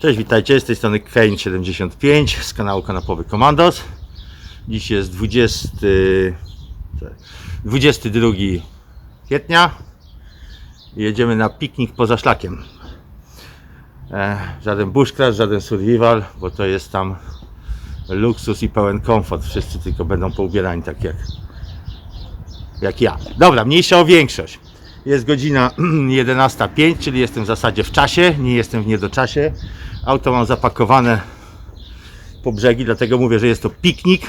Cześć, witajcie, z tej strony Kane75 z kanału Kanapowy Komandos. Dziś jest 20, co, 22 kwietnia i jedziemy na piknik poza szlakiem. E, żaden bushcrash, żaden survival, bo to jest tam luksus i pełen komfort. Wszyscy tylko będą poubierani tak jak, jak ja. Dobra, mniejsza o większość. Jest godzina 11.05, czyli jestem w zasadzie w czasie, nie jestem w niedoczasie. Auto mam zapakowane po brzegi, dlatego mówię, że jest to piknik.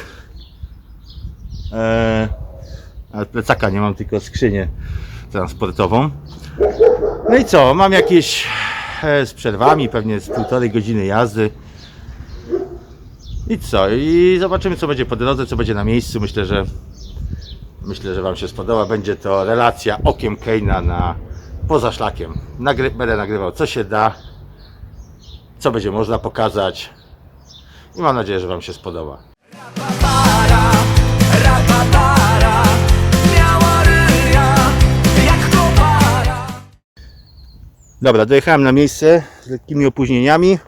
Eee, ale plecaka nie mam, tylko skrzynię transportową. No i co, mam jakieś e, z przerwami, pewnie z półtorej godziny jazdy. I co? I zobaczymy co będzie po drodze, co będzie na miejscu. Myślę, że Myślę, że Wam się spodoba. Będzie to relacja okiem Keina na poza szlakiem. Nagry będę nagrywał co się da, co będzie można pokazać. I mam nadzieję, że Wam się spodoba. Dobra, dojechałem na miejsce z lekkimi opóźnieniami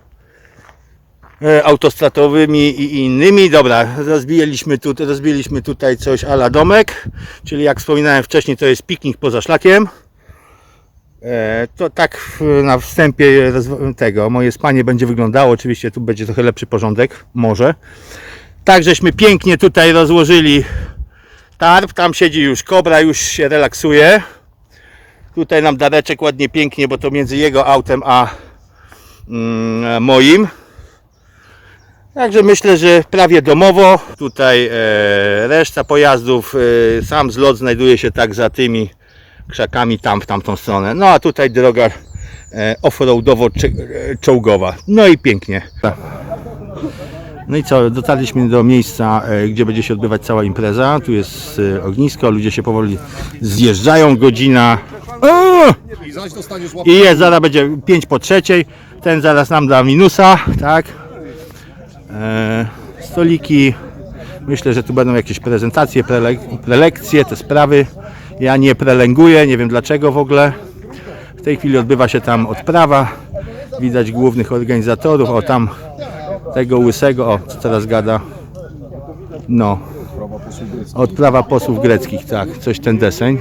e, autostratowymi i innymi. Dobra, rozbiliśmy, tu, rozbiliśmy tutaj coś ala domek, czyli jak wspominałem wcześniej, to jest piknik poza szlakiem. E, To tak na wstępie tego moje spanie będzie wyglądało. Oczywiście tu będzie trochę lepszy porządek, może. Tak żeśmy pięknie tutaj rozłożyli tarp. Tam siedzi już kobra, już się relaksuje. Tutaj nam Dareczek ładnie pięknie, bo to między jego autem a mm, moim. Także myślę, że prawie domowo. Tutaj e, reszta pojazdów, e, sam zlot znajduje się tak za tymi krzakami tam w tamtą stronę. No a tutaj droga e, offroadowo-czołgowa. No i pięknie. No i co, dotarliśmy do miejsca, e, gdzie będzie się odbywać cała impreza. Tu jest e, ognisko, ludzie się powoli zjeżdżają. Godzina. O! I jest, zaraz będzie 5 po trzeciej. Ten zaraz nam da minusa, tak? E, stoliki. Myślę, że tu będą jakieś prezentacje, prele, prelekcje, te sprawy. Ja nie prelęguję, nie wiem dlaczego w ogóle. W tej chwili odbywa się tam odprawa. Widać głównych organizatorów. O tam tego łysego, o co teraz gada. No. Odprawa posłów greckich, tak, coś ten deseń.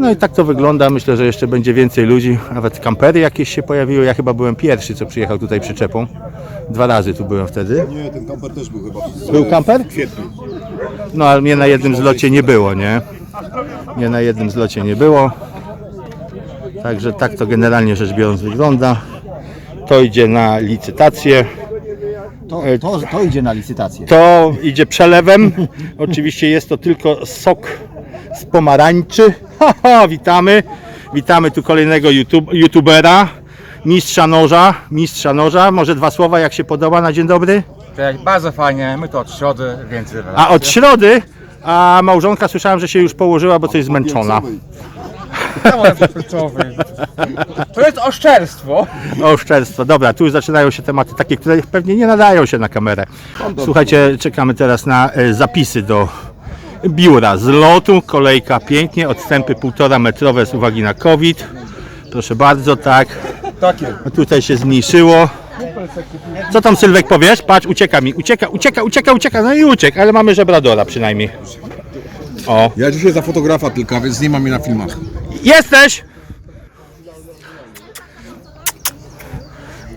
No i tak to wygląda. Myślę, że jeszcze będzie więcej ludzi. Nawet kampery jakieś się pojawiły. Ja chyba byłem pierwszy, co przyjechał tutaj przyczepą. Dwa razy tu byłem wtedy. Nie, ten kamper też był chyba. w- Był kamper? W kwietniu. No ale mnie na jednym zlocie nie było, nie? Mnie na jednym zlocie nie było. Także tak to generalnie rzecz biorąc wygląda. To idzie na licytację. To, to, to idzie na licytację. To idzie przelewem. Oczywiście jest to tylko sok z pomarańczy. Witamy. Witamy tu kolejnego YouTube, youtubera. Mistrza noża. Mistrza noża. Może dwa słowa jak się podoba na dzień dobry? Tak, bardzo fajnie, my to od środy, więc A od środy, a małżonka słyszałem, że się już położyła, bo coś zmęczona. To jest oszczerstwo. Oszczerstwo. Dobra, tu już zaczynają się tematy takie, które pewnie nie nadają się na kamerę. Słuchajcie, czekamy teraz na e, zapisy do biura z lotu. Kolejka pięknie, odstępy półtora metrowe z uwagi na COVID. Proszę bardzo, tak. Takie. Tutaj się zmniejszyło. Co tam Sylwek powiesz? Patrz, ucieka mi, ucieka, ucieka, ucieka, ucieka, no i uciekł, ale mamy żebradora przynajmniej. O, Ja dzisiaj za fotografa tylko, więc nie mam mnie na filmach. Jesteś!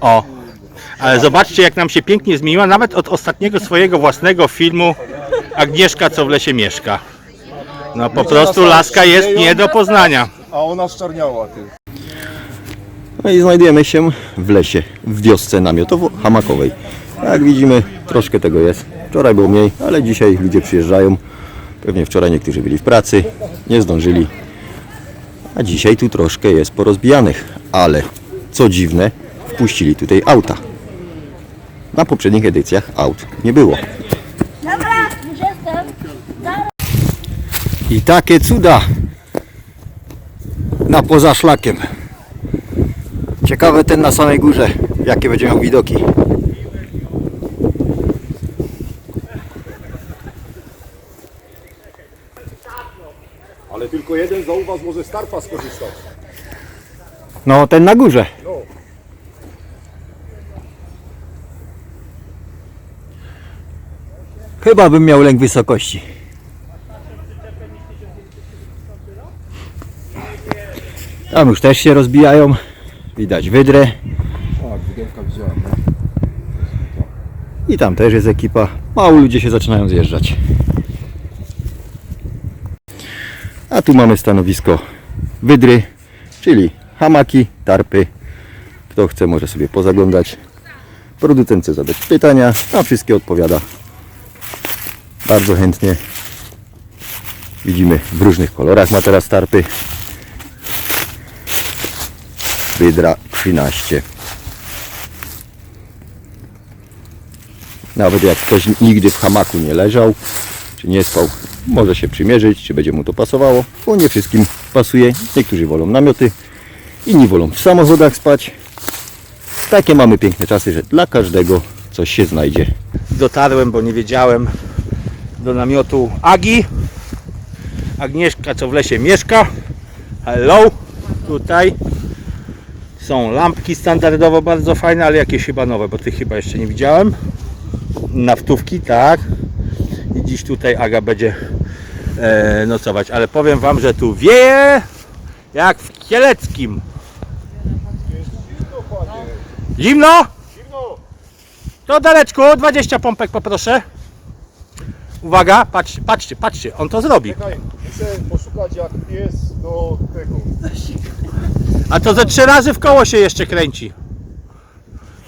O, ale zobaczcie jak nam się pięknie zmieniła, nawet od ostatniego swojego własnego filmu Agnieszka co w lesie mieszka. No po prostu laska jest nie do poznania. A ona szczarniała, ty. No i znajdujemy się w lesie, w wiosce namiotowo-hamakowej. Jak widzimy, troszkę tego jest. Wczoraj było mniej, ale dzisiaj ludzie przyjeżdżają. Pewnie wczoraj niektórzy byli w pracy, nie zdążyli. A dzisiaj tu troszkę jest porozbijanych, ale co dziwne, wpuścili tutaj auta. Na poprzednich edycjach aut nie było. I takie cuda na poza szlakiem. Ciekawe ten na samej górze, jakie będzie miał widoki. Ale tylko jeden zauważ może starpa skorzystać. No ten na górze. No. Chyba bym miał lęk wysokości. Tam już też się rozbijają. Widać wydrę. I tam też jest ekipa. Mało ludzie się zaczynają zjeżdżać. A tu mamy stanowisko wydry, czyli hamaki, tarpy. Kto chce może sobie pozaglądać. Producent chce zadać pytania, na wszystkie odpowiada bardzo chętnie. Widzimy w różnych kolorach ma teraz tarpy. Wydra 13. Nawet jak ktoś nigdy w hamaku nie leżał, czy nie spał, może się przymierzyć, czy będzie mu to pasowało, bo nie wszystkim pasuje. Niektórzy wolą namioty, inni wolą w samochodach spać. Takie mamy piękne czasy, że dla każdego coś się znajdzie. Dotarłem, bo nie wiedziałem, do namiotu Agi. Agnieszka, co w lesie mieszka. Hello, tutaj. Są lampki standardowo bardzo fajne, ale jakieś chyba nowe, bo tych chyba jeszcze nie widziałem. Naftówki, tak. I dziś tutaj Aga będzie e, nocować, ale powiem Wam, że tu wieje jak w Kieleckim. Zimno? To Dareczku, 20 pompek poproszę. Uwaga, patrzcie, patrzcie, patrzcie, on to zrobi. Czekaj, muszę poszukać jak pies do tego. A to ze trzy razy w koło się jeszcze kręci.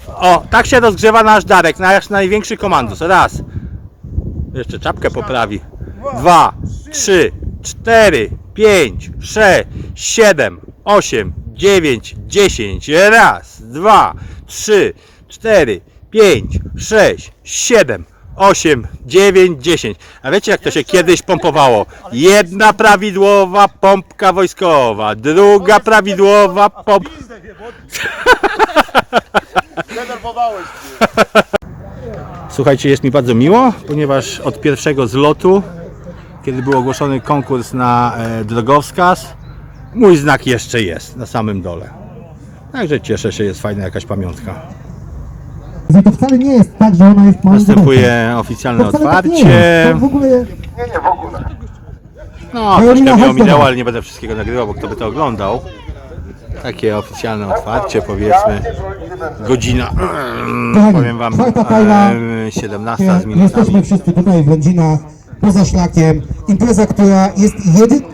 O, tak się rozgrzewa nasz Darek, nasz największy komandos. Raz. Jeszcze czapkę poprawi. Dwa, trzy, cztery, pięć, sześć, siedem, osiem, dziewięć, dziesięć. Raz, dwa, trzy, cztery, pięć, sześć, siedem, osiem, dziewięć, dziesięć. A wiecie jak to się kiedyś pompowało? Jedna prawidłowa pompka wojskowa, druga prawidłowa pompka. Słuchajcie, jest mi bardzo miło, ponieważ od pierwszego zlotu, kiedy był ogłoszony konkurs na e, drogowskaz, mój znak jeszcze jest na samym dole. Także cieszę się, jest fajna jakaś pamiątka. Że to wcale nie jest tak, że ona jest małym Następuje oficjalne To wcale tak nie otwarcie. jest. To w ogóle No, troszkę mi ominęło, ale nie będę wszystkiego nagrywał, bo kto by to oglądał. Takie oficjalne otwarcie, powiedzmy, godzina, Kochani, powiem wam, czwarta fajna. em, 17 z jesteśmy minutami. wszyscy tutaj w Lędzinach, poza szlakiem. Impreza, która jest jedyną.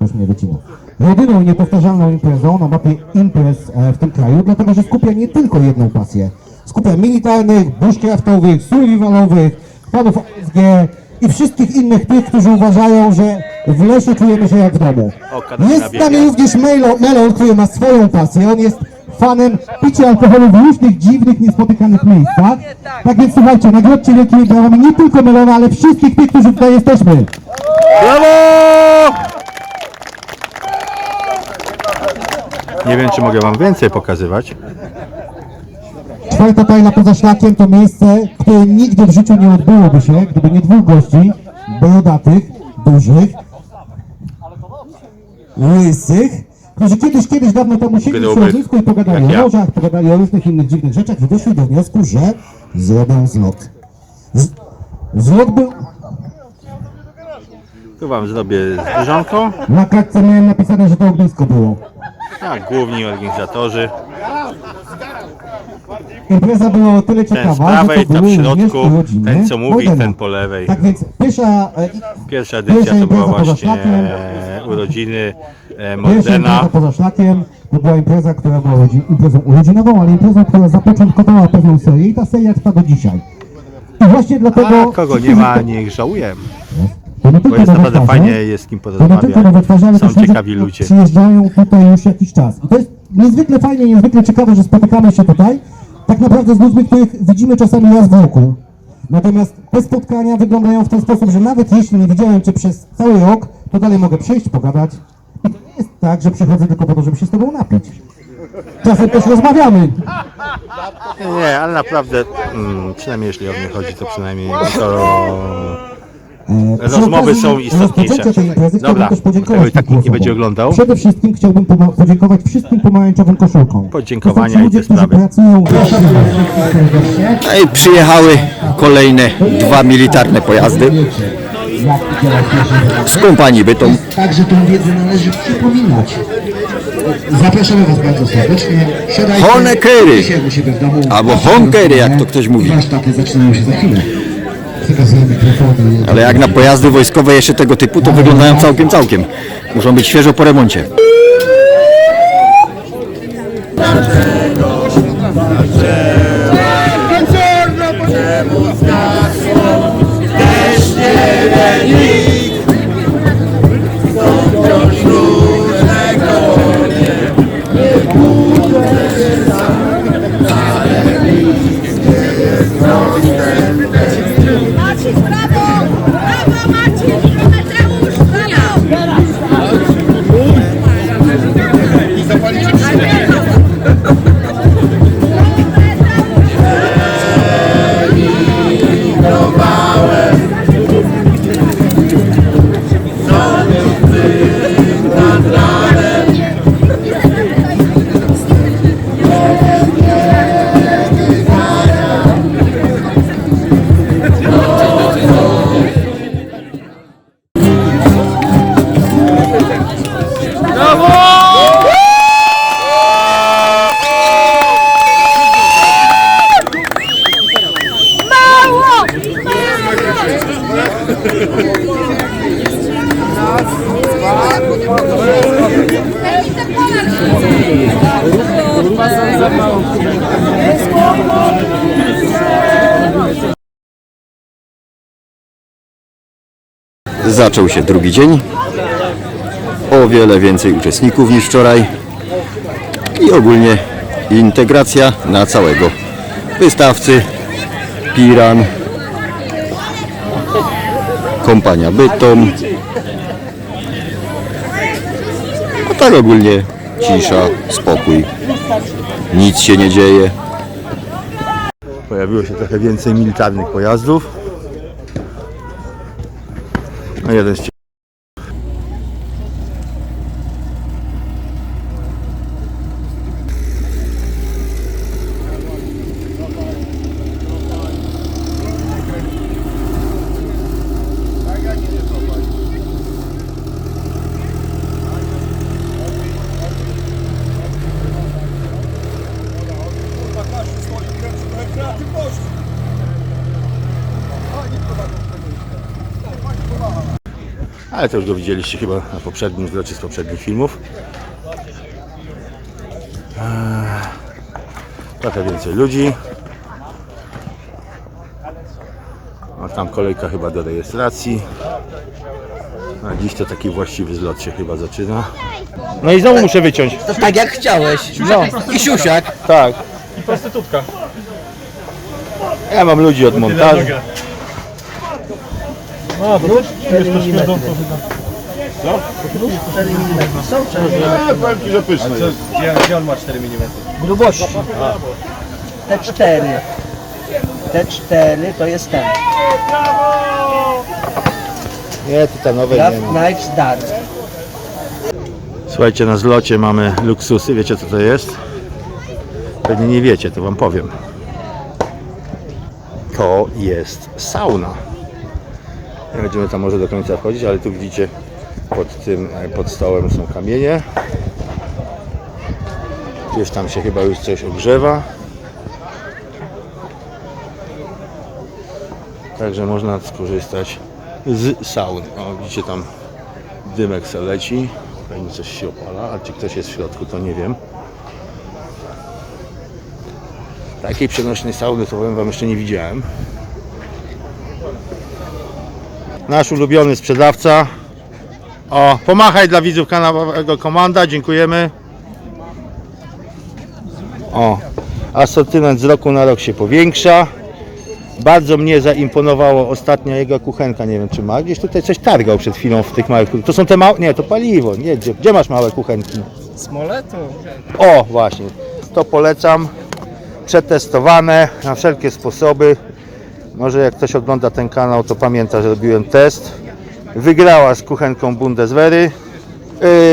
Już mnie wycina. Jedyną niepowtarzalną imprezą na mapie imprez e, w tym kraju, dlatego że skupia nie tylko jedną pasję. Skupia militarnych, bushcraftowych, survivalowych, panów OSG i wszystkich innych tych, którzy uważają, że w lesie czujemy się jak w domu. Jest z nami również Melo, Melon, który ma swoją pasję. On jest fanem picia alkoholu w różnych dziwnych, niespotykanych miejscach. Tak więc słuchajcie, nagrodźcie wielkimi brawami nie tylko Melona, ale wszystkich tych, którzy tutaj jesteśmy. Brawo! Nie wiem, czy mogę Wam więcej pokazywać. Czwarta tajna poza szlakiem to miejsce, które nigdy w życiu nie odbyłoby się, gdyby nie dwóch gości, brodatych, dużych, łysych, którzy kiedyś, kiedyś dawno temu siedli w środowisku i pogadali o lożach, pogadali o różnych innych dziwnych rzeczach i doszli do wniosku, że zrobią zlot. Z, zlot był, Tu Wam zrobię zwierzonko. na kartce miałem napisane, że to ognisko było. Tak, główni organizatorzy. Impreza była o tyle Ten ciekawa, z prawej, ten były w środku, ten co mówi, ten po lewej. Tak więc pierwsza, e, Pierwsza edycja to była właśnie e, urodziny e, Mordena. poza szlakiem to była impreza, która była imprezą urodzinową, ale imprezą, która zapoczątkowała pewną serię i ta seria trwa do dzisiaj. I właśnie dlatego... A kogo nie ma, niech. To nie Bo jest naprawdę fajnie, jest z kim porozmawiać. ale Są też ludzie, ciekawi którzy ludzie. Przyjeżdżają tutaj już jakiś czas. I to jest niezwykle fajnie, niezwykle ciekawe, że spotykamy się tutaj. Tak naprawdę z ludźmi, których widzimy czasami raz w roku. Natomiast te spotkania wyglądają w ten sposób, że nawet jeśli nie widziałem Cię przez cały rok, to dalej mogę przyjść, pogadać. I to nie jest tak, że przychodzę tylko po to, żeby się z Tobą napić. Czasem też rozmawiamy. Nie, ale naprawdę, mm, przynajmniej jeśli o mnie chodzi, to przynajmniej to Rozmowy okazji są istotniejsze. Dobra, chciałbym też podziękować Kamil tak nikt nie będzie oglądał. Przede wszystkim chciałbym podziękować wszystkim pomarańczowym koszulkom. Podziękowania i te sprawy. No i przyjechały kolejne dwa militarne pojazdy z kompanii Bytom. Także tą wiedzę należy przypominać. Zapraszamy Was bardzo serdecznie. Siadajcie. Honekery. Albo honkery, jak to ktoś mówi. Warsztaty zaczynają się za chwilę. Ale jak na pojazdy wojskowe jeszcze tego typu, to wyglądają całkiem, całkiem. Muszą być świeżo po remoncie. Zaczął się drugi dzień. O wiele więcej uczestników niż wczoraj. I ogólnie integracja na całego. Wystawcy, Piran, kompania Bytom. A tak ogólnie cisza, spokój. Nic się nie dzieje. Pojawiło się trochę więcej militarnych pojazdów. No jeden z Ale to już go widzieliście chyba na poprzednim zwrocie z poprzednich filmów. Eee, Trochę więcej ludzi. A tam kolejka chyba do rejestracji. A dziś to taki właściwy zlot się chyba zaczyna. No i znowu muszę wyciąć. To tak jak chciałeś. No. I siusiak. Tak. Prostytutka. Ja mam ludzi od montażu. Grubości. Te cztery. Te cztery to jest ten. Nie, to ta nowe Graf nie ma. Knives Dark. Słuchajcie, na zlocie mamy luksusy. Wiecie co to jest? Pewnie nie wiecie, to wam powiem. To jest sauna. Nie będziemy tam może do końca wchodzić, ale tu widzicie pod tym, e, pod stołem są kamienie. Gdzieś tam się chyba już coś ogrzewa. Także można skorzystać z sauny. O, widzicie tam dymek se leci. Pewnie coś się opala, a czy ktoś jest w środku, to nie wiem. Takiej przenośnej sauny to powiem wam jeszcze nie widziałem. Nasz ulubiony sprzedawca. O, pomachaj dla widzów kanałowego Komanda, dziękujemy. O, asortyment z roku na rok się powiększa. Bardzo mnie zaimponowało ostatnia jego kuchenka, nie wiem czy ma. Gdzieś tutaj coś targał przed chwilą w tych małych. To są te małe. Nie, to paliwo. Nie, gdzie, gdzie masz małe kuchenki? Smoletu. O, właśnie. To polecam. Przetestowane na wszelkie sposoby. Może jak ktoś ogląda ten kanał, to pamięta, że robiłem test. Wygrała z kuchenką Bundeswehry,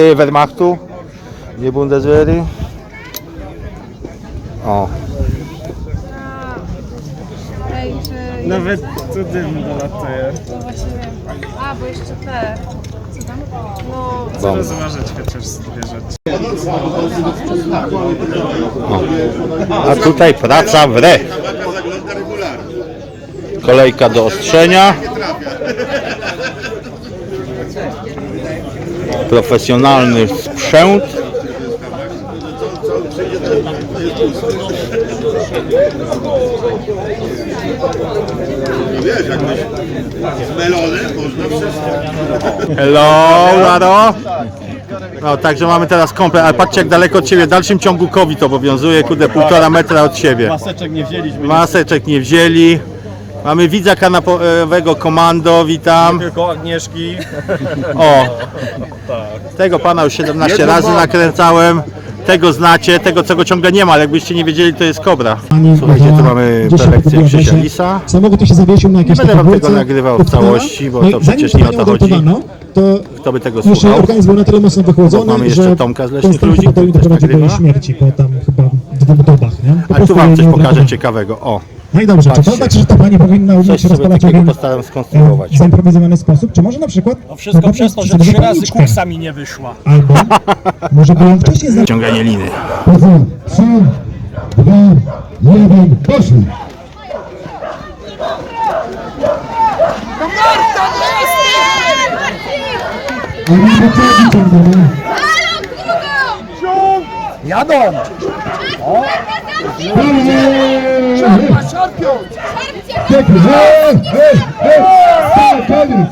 yy, Wehrmachtu, nie Bundeswehry. O, Nawet tu dym dolatuje. No właśnie wiem. A, bo jeszcze te. Co tam? No, bomba. Rozważyć chociaż dwie rzeczy. A tutaj praca w re. Kolejka do ostrzenia. Profesjonalny sprzęt. Hello, Laro. No, także mamy teraz komplet, ale patrzcie jak daleko od siebie, w dalszym ciągu COVID obowiązuje, kurde, półtora metra od siebie. Maseczek nie wzięliśmy. Maseczek nie wzięli. Mamy widza kanapowego komando, witam. Tylko Agnieszki. O, tego pana już 17 razy nakręcałem. Tego znacie, tego co go ciągle nie ma, ale jakbyście nie wiedzieli, to jest kobra. Słuchajcie, tu mamy prelekcję Krzysia Lisa. Samochód tu się zawiesił na jakieś będę wam tablicy, tego nagrywał w powstała. całości, bo No i to zanim przecież nie o to panią chodzi. uratowano, To Kto by tego już słuchał? organizm był na tyle mocno wychłodzony, mamy jeszcze że Tomka z ten Leśnych stan Ludzi, który też doprowadził do jej nagrywa. śmierci po tam chyba dwóch dobach, nie? Po Ale tu prostu wam jej coś nie pokażę ciekawego. O, No i dobrze, czy to Patrzcie. znaczy, że ta pani powinna coś umieć sobie rozpalać takiego ogień postaram e, skonstruować. w zaimprowizowany sposób, czy może na przykład... No wszystko przez to, że sobie trzy razy zapalniczkę? kursa mi nie wyszła. Albo może by ją wcześniej znać. Ciąganie liny. Trzy, dwa, jeden, poszli. A nie pociągi ciągniemy. Jadą! Pięknie. Hej, hej, hej. Tak, koniec.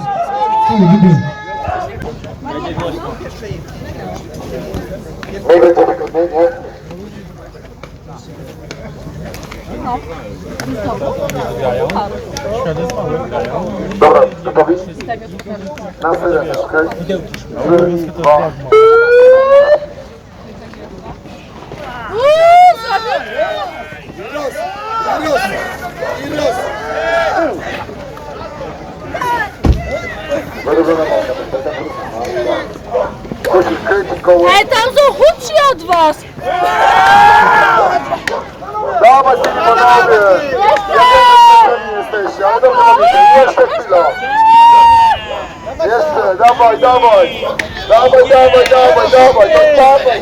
Ej, tam są chudsi od was! Dawaj, ty panowie! Jeszcze! Jesteście, ale dobrze jeszcze chwila! Jeszcze, dawaj, dawaj! Dawaj, dawaj, dawaj, dawaj, no dawaj,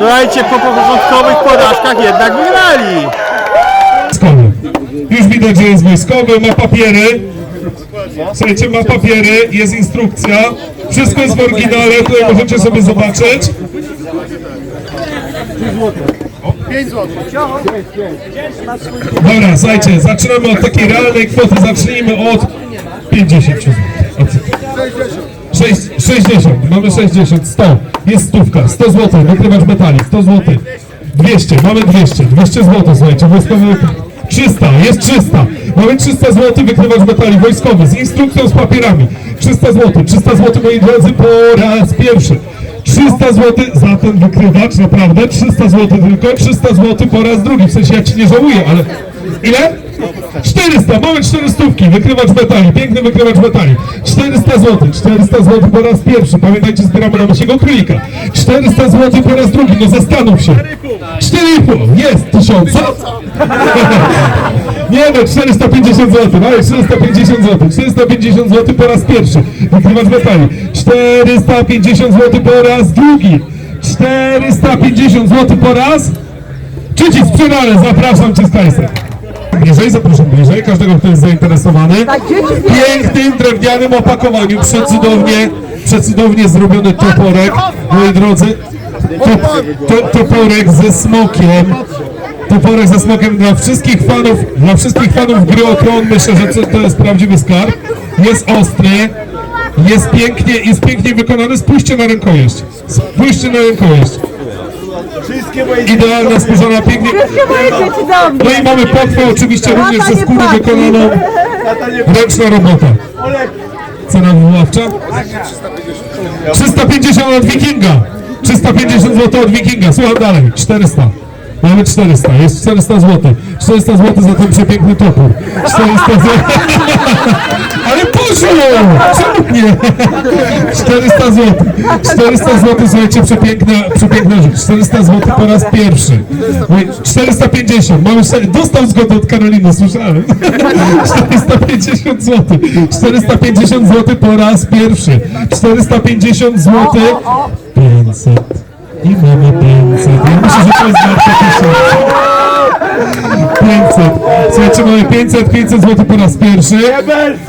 Słuchajcie, po początkowych porażkach jednak wygrali. Już widać, że jest wojskowy, ma papiery. Słuchajcie, ma papiery, jest instrukcja. Wszystko jest w oryginale, tutaj możecie sobie zobaczyć. Dobra, słuchajcie, zaczynamy od takiej realnej kwoty, zacznijmy od 50 zł. Sześć- 60, mamy 60, 100, jest stówka, 100 zł, wykrywacz metali, 100 zł, 200, mamy 200, 200 zł, słuchajcie, wojskowy, 300, jest 300, mamy 300 zł, wykrywacz metali, wojskowy, z instrukcją, z papierami, 300 zł, 300 zł, moi drodzy, po raz pierwszy. 300 zł za ten wykrywacz, naprawdę, 300 zł tylko, 300 zł po raz drugi, w sensie ja ci nie żałuję, ale ile? 400, mamy 400, wykrywacz metali, piękny wykrywacz metali. 400 zł, 400 zł po raz pierwszy, pamiętajcie, zbieramy na naszego królika. 400 zł po raz drugi, no zastanów się. 4,5, jest, tysiąca? Nie no, 450 zł, mamy 450 zł, 450 zł po raz pierwszy, wykrywacz metali. 450 zł po raz drugi, 450 zł po raz Trzeci sprzedane, zapraszam Cię z. Bliżej, zapraszam bliżej, każdego, kto jest zainteresowany. W pięknym, drewnianym opakowaniu, przecudownie, przecudownie zrobiony toporek, moi drodzy. to, to, toporek ze smokiem. Toporek ze smokiem dla wszystkich fanów, dla wszystkich fanów gry o tron. Myślę, że to, to jest prawdziwy skarb. Jest ostry, jest pięknie, jest pięknie wykonany. Spójrzcie na rękojeść. Spójrzcie na rękojeść. Idealna, skórzana, pięknie. No i mamy płatwę oczywiście również ze skóry wykonaną. Ręczna robota. Cena wywoławcza? 350 od Wikinga. 350 zł od Wikinga. Słucham dalej. 400. Mamy 400. Jest 400 zł. 400 zł za ten przepiękny topór. 400 zł. Ale poszło! Czemu nie? 400 zł. 400 zł, słuchajcie, przepiękna, przepiękna rzecz. 400 zł po raz pierwszy. Oj, 450. Mamy, dostał zgodę od Karoliny, słyszałem. 450 zł. 450 zł po raz pierwszy. 450 zł. 500. I mamy 500. Ja myślę, że to jest warte 1000. 500. Słuchajcie, mamy 500, 500 zł po raz pierwszy.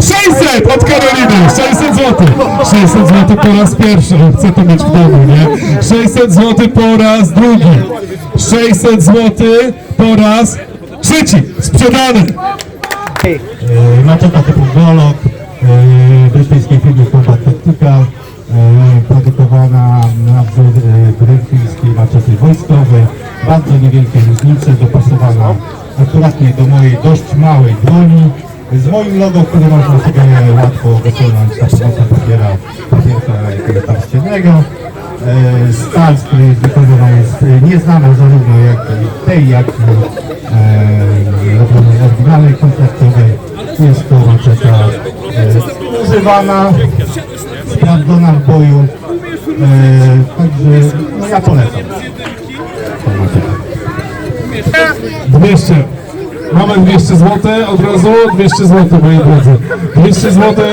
600 od Karoliny. 600 zł. 600 zł po raz pierwszy. O, chcę to mieć w domu, nie? 600 zł po raz drugi. 600 zł po raz trzeci. Sprzedany. Maczeta typu geolog, e, brytyjskiej firmy Combat Tactica, e, produkowana na e, brytyjskiej maczety wojskowej, bardzo niewielkie różnice, dopasowana akuratnie do mojej dość małej broni, z moim logo, które można sobie łatwo wykonać za pomocą papiera, papierka tarściennego. E, Stal, z której jest wykonana jest nieznana zarówno jak tej, jak i e, oryginalnej kontraktowej. Jest to maczeta używana, sprawdzona w boju. E, także no ja polecam. tą maczetę. 200. Mamy 200 zł od razu, 200 zł moi drodzy. 200 zł,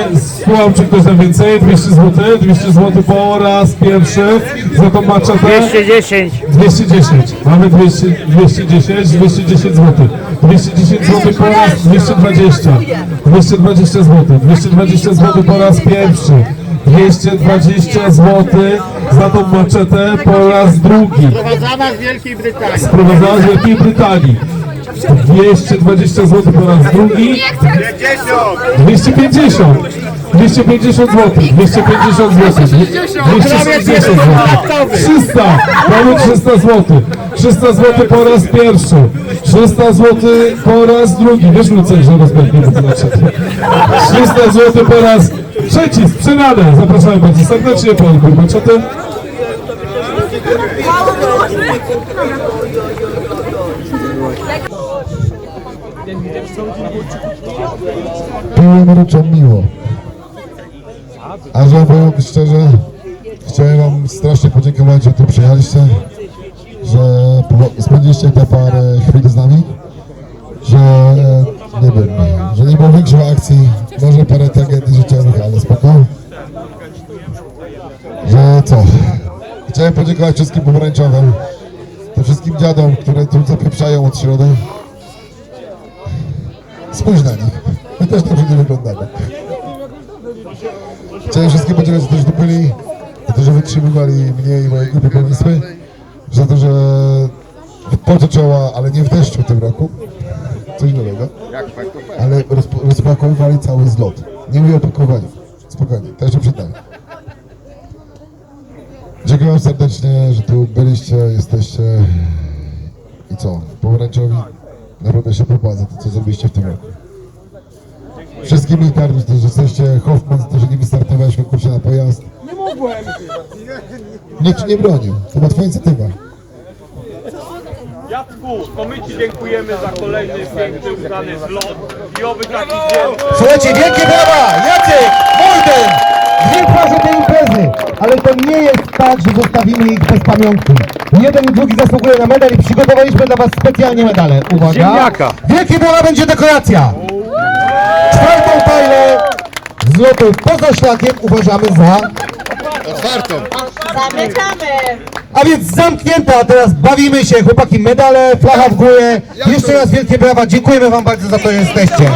słucham czy ktoś da więcej, 200 zł, 200 zł po raz pierwszy za tą maczetę. 210. 210. Mamy 200, 210, 210 zł. 210 zł po raz 220. 220 zł. 220 zł po raz pierwszy. 220 zł za tą maczetę po raz drugi. Sprowadzana z Wielkiej Brytanii. Sprowadzana z Wielkiej Brytanii. 220 zł po raz drugi. 250. 250 zł. 250 zł. 250 zł. 300. Mamy 300 zł. 300 zł po raz pierwszy. 300 zł po raz drugi. Wiesz Lucek, że znaczy. 300 zł po raz trzeci. Sprzedane. Zapraszamy bardzo serdecznie. Pan Kurmaczety. Było mruczą miło. A że powiem szczerze, chciałem wam strasznie podziękować, że tu przyjechaliście, że spędziliście te parę chwil z nami, że nie wiem, że nie było większych akcji, może parę tragedii życiowych, ale spoko. Że co? Chciałem podziękować wszystkim pomarańczowym, tym wszystkim dziadom, które tu zapieprzają od środy. Spójrz na nich. My też dobrze nie wyglądamy. Chciałem wszystkim podziękować za to, że tu byli, za to, że wytrzymywali mnie i moje grupy pomysły, za to, że w czoła, ale nie w deszczu w tym roku. Coś nowego. Ale rozp- rozpakowywali cały zlot. Nie mówię o pakowaniu. Spokojnie, to jeszcze przed nami. Dziękuję wam serdecznie, że tu byliście, jesteście i co, pomarańczowi naprawdę się popłaca to, co zrobiliście w tym roku. Wszystkim militarnym, że jesteście Hoffman, to, że nie wystartowałeś w konkursie na pojazd. Nie mogłem! Nikt nie bronił, to była twoja inicjatywa. Jacku, to my Ci dziękujemy za kolejny piękny, udany zlot i oby taki dzień. Słuchajcie, wielkie brawa! Jacek, Molden! Dwie twarze tej imprezy, ale to nie jest tak, że zostawimy ich bez pamiątki. Jeden i drugi zasługuje na medal i przygotowaliśmy dla was specjalnie medale. Uwaga! Ziemniaka. Wielkie brawa będzie dekoracja! Czwartą fajlę z lotów poza szlakiem uważamy za... Zamykamy! A więc zamknięta, a teraz bawimy się, chłopaki, medale, flacha w górę. Jeszcze raz wielkie brawa, dziękujemy wam bardzo za to, że jesteście.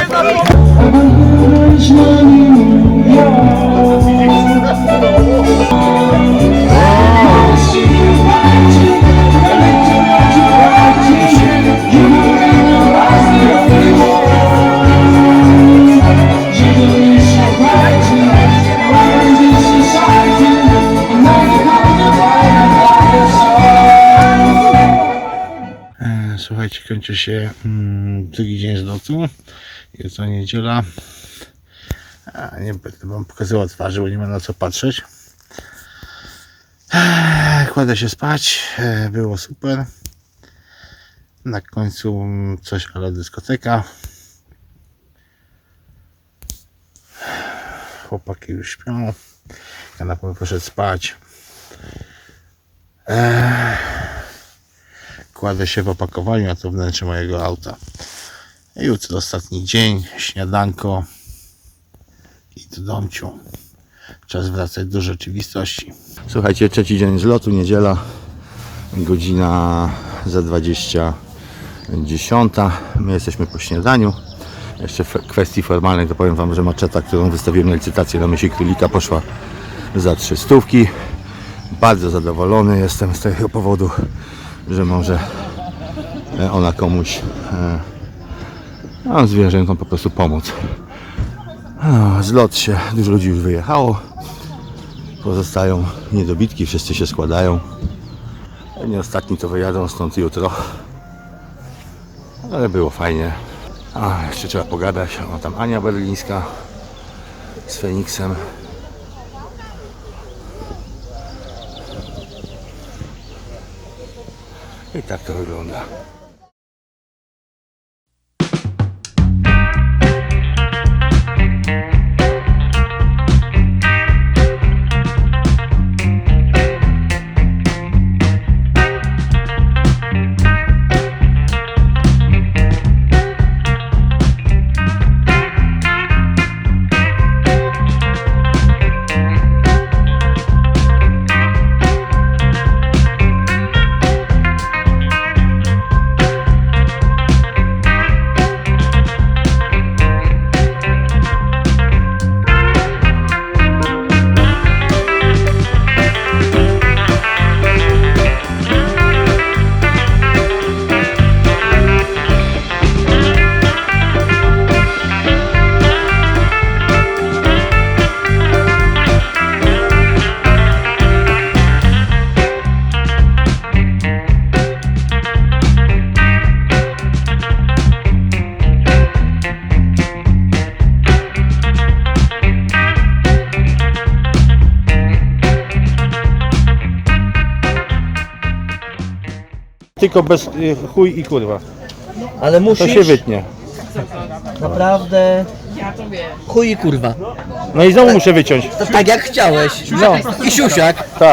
Kończy się mm, drugi dzień z lotu. Jest to niedziela. A, nie będę wam pokazywał twarzy, bo nie ma na co patrzeć. Kładę się spać. e, Było super. Na końcu coś ale dyskoteka. Chłopaki już śpią. Ja na pewno poszedł spać. Ech, Kładę się w opakowaniu, a to wnętrze mojego auta. Jutro ostatni dzień, śniadanko i do domciu. Czas wracać do rzeczywistości. Słuchajcie, trzeci dzień z lotu, niedziela, godzina za 20, 10. My jesteśmy po śniadaniu. Jeszcze w kwestii formalnej to powiem Wam, że maczeta, którą wystawiłem na licytację na myśli królika poszła za trzy stówki. Bardzo zadowolony jestem z tego powodu, że może e, ona komuś, no, zwierzętom po prostu pomóc. Zlot się, dużo ludzi już wyjechało. Pozostają niedobitki, wszyscy się składają. Nie ostatni to wyjadą stąd jutro. Ale było fajnie. A, jeszcze trzeba pogadać. O, tam Ania Berlińska z Feniksem. I tak to wygląda. Tylko bez y, chuj i kurwa. Ale To musisz, się wytnie. naprawdę, chuj i kurwa. No i znowu muszę wyciąć. To tak jak chciałeś. No. I siusiak. Tak.